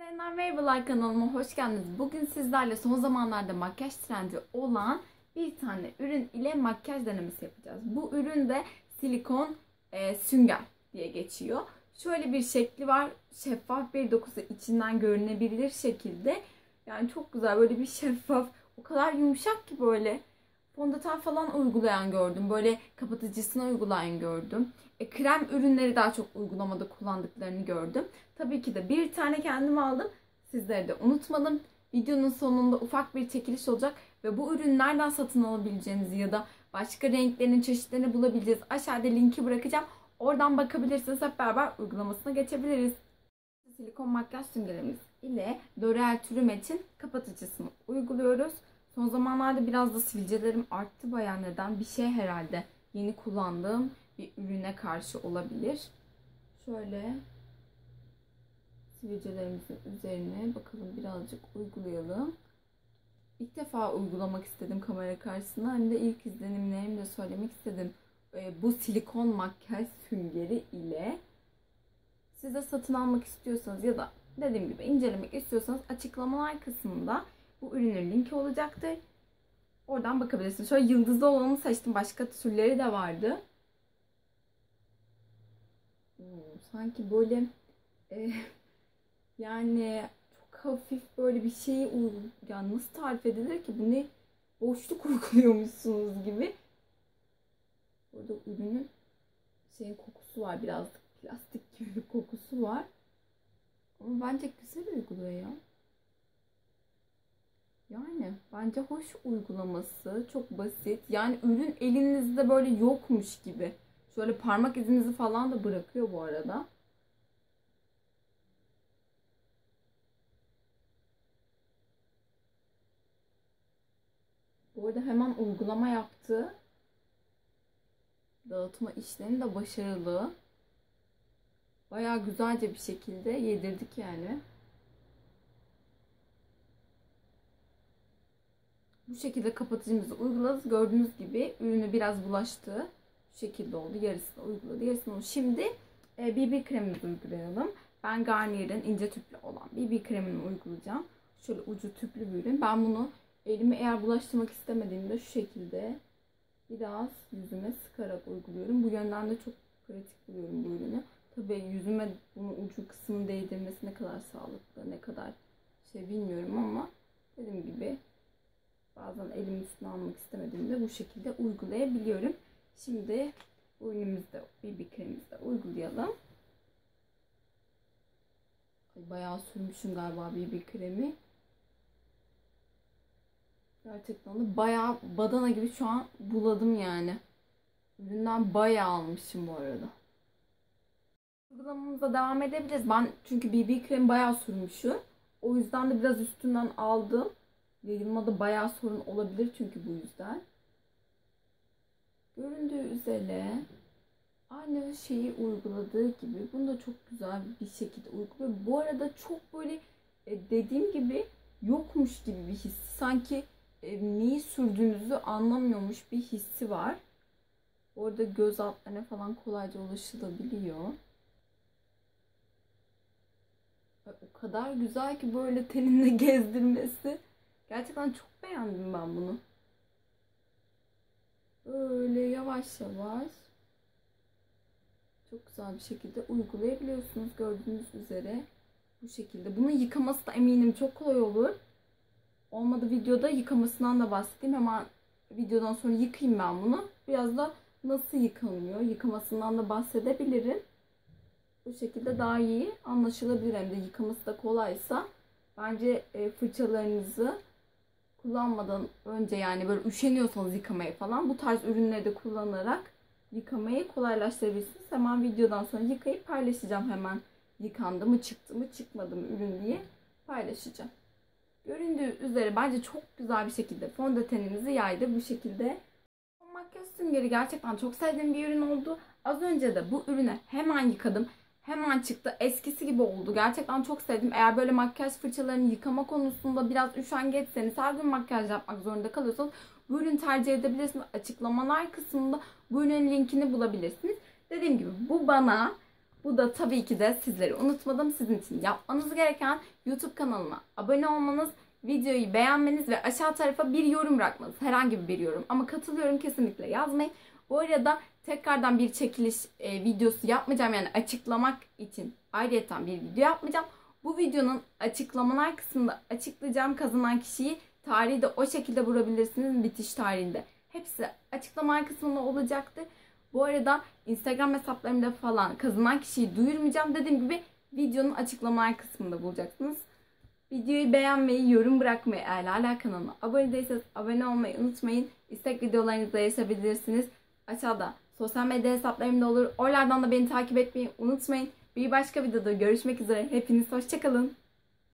Üzerinden Merhabalar kanalıma hoş geldiniz. Bugün sizlerle son zamanlarda makyaj trendi olan bir tane ürün ile makyaj denemesi yapacağız. Bu ürün de silikon e, sünger diye geçiyor. Şöyle bir şekli var. Şeffaf bir dokusu içinden görünebilir şekilde. Yani çok güzel böyle bir şeffaf. O kadar yumuşak ki böyle. Fondöten falan uygulayan gördüm. Böyle kapatıcısına uygulayan gördüm. E, krem ürünleri daha çok uygulamada kullandıklarını gördüm. Tabii ki de bir tane kendim aldım. Sizleri de unutmadım. Videonun sonunda ufak bir çekiliş olacak ve bu ürün nereden satın alabileceğinizi ya da başka renklerin çeşitlerini bulabileceğiz. Aşağıda linki bırakacağım. Oradan bakabilirsiniz. Hep beraber uygulamasına geçebiliriz. Silikon makyaj süngerimiz ile L'Oreal True kapatıcısını uyguluyoruz. Son zamanlarda biraz da sivilcelerim arttı baya neden? Bir şey herhalde yeni kullandığım bir ürüne karşı olabilir. Şöyle sivilcelerimizin üzerine bakalım birazcık uygulayalım. İlk defa uygulamak istedim kamera karşısında. Hem de ilk izlenimlerimi de söylemek istedim. E, bu silikon makyaj süngeri ile siz de satın almak istiyorsanız ya da dediğim gibi incelemek istiyorsanız açıklamalar kısmında bu ürünün linki olacaktır. Oradan bakabilirsiniz. Şöyle yıldızlı olanı seçtim. Başka türleri de vardı. Hmm, sanki böyle e, yani çok hafif böyle bir şeyi yani nasıl tarif edilir ki bu ne boşluk uyguluyormuşsunuz gibi. Burada ürünün şeyin kokusu var biraz plastik gibi bir kokusu var. Ama bence güzel uyguluyor ya. Yani bence hoş uygulaması. Çok basit. Yani ürün elinizde böyle yokmuş gibi. Şöyle parmak izinizi falan da bırakıyor bu arada. Bu arada hemen uygulama yaptı. Dağıtma işlemi de başarılı. Bayağı güzelce bir şekilde yedirdik yani. Bu şekilde kapatıcımızı uyguladık. Gördüğünüz gibi ürünü biraz bulaştı. Bu şekilde oldu. Yarısını uyguladı. Yarısını oldu. Şimdi e, BB kremimizi uygulayalım. Ben Garnier'in ince tüplü olan BB kremini uygulayacağım. Şöyle ucu tüplü bir ürün. Ben bunu elimi eğer bulaştırmak istemediğimde şu şekilde biraz yüzüme sıkarak uyguluyorum. Bu yönden de çok pratik buluyorum bu ürünü. Tabii yüzüme bunu ucu kısmını değdirmesi ne kadar sağlıklı, ne kadar şey bilmiyorum ama dediğim gibi bazen elimin üstüne almak istemediğimde bu şekilde uygulayabiliyorum. Şimdi ürünümüzde BB kremimizde uygulayalım. Bayağı sürmüşüm galiba BB kremi. Gerçekten de bayağı badana gibi şu an buladım yani. Üründen bayağı almışım bu arada. Uygulamamıza devam edebiliriz. Ben çünkü BB kremi bayağı sürmüşüm. O yüzden de biraz üstünden aldım. Yayılmada bayağı sorun olabilir çünkü bu yüzden. Göründüğü üzere aynı şeyi uyguladığı gibi bunu da çok güzel bir şekilde uyguluyor. Bu arada çok böyle e, dediğim gibi yokmuş gibi bir his. Sanki e, neyi sürdüğünüzü anlamıyormuş bir hissi var. Orada göz altlarına falan kolayca ulaşılabiliyor. O kadar güzel ki böyle teninde gezdirmesi. Gerçekten çok beğendim ben bunu. Böyle yavaş yavaş çok güzel bir şekilde uygulayabiliyorsunuz gördüğünüz üzere. Bu şekilde. Bunun yıkaması da eminim çok kolay olur. Olmadı videoda yıkamasından da bahsedeyim. Hemen videodan sonra yıkayayım ben bunu. Biraz da nasıl yıkanıyor yıkamasından da bahsedebilirim. Bu şekilde daha iyi anlaşılabilir. Hem de yıkaması da kolaysa bence e, fırçalarınızı kullanmadan önce yani böyle üşeniyorsanız yıkamaya falan bu tarz ürünleri de kullanarak yıkamayı kolaylaştırabilirsiniz. Hemen videodan sonra yıkayıp paylaşacağım hemen yıkandı mı çıktı mı çıkmadı mı ürün diye paylaşacağım. Göründüğü üzere bence çok güzel bir şekilde fondötenimizi yaydı bu şekilde. Makyaj süngeri gerçekten çok sevdiğim bir ürün oldu. Az önce de bu ürünü hemen yıkadım. Hemen çıktı. Eskisi gibi oldu. Gerçekten çok sevdim. Eğer böyle makyaj fırçalarını yıkama konusunda biraz üşengeçseniz her gün makyaj yapmak zorunda kalıyorsanız bu ürünü tercih edebilirsiniz. Açıklamalar kısmında bu ürünün linkini bulabilirsiniz. Dediğim gibi bu bana Bu da tabii ki de sizleri unutmadım. Sizin için yapmanız gereken YouTube kanalıma abone olmanız, videoyu beğenmeniz ve aşağı tarafa bir yorum bırakmanız. Herhangi bir yorum ama katılıyorum kesinlikle yazmayın. Bu arada tekrardan bir çekiliş e, videosu yapmayacağım. Yani açıklamak için ayrıyeten bir video yapmayacağım. Bu videonun açıklamalar kısmında açıklayacağım kazanan kişiyi tarihi de o şekilde vurabilirsiniz bitiş tarihinde. Hepsi açıklamalar kısmında olacaktı. Bu arada Instagram hesaplarımda falan kazanan kişiyi duyurmayacağım. Dediğim gibi videonun açıklamalar kısmında bulacaksınız. Videoyu beğenmeyi, yorum bırakmayı, eğer hala kanalıma abone değilseniz abone olmayı unutmayın. İstek videolarınızı da yaşayabilirsiniz. Aşağıda sosyal medya hesaplarım da olur. Oralardan da beni takip etmeyi unutmayın. Bir başka videoda görüşmek üzere. Hepiniz hoşçakalın.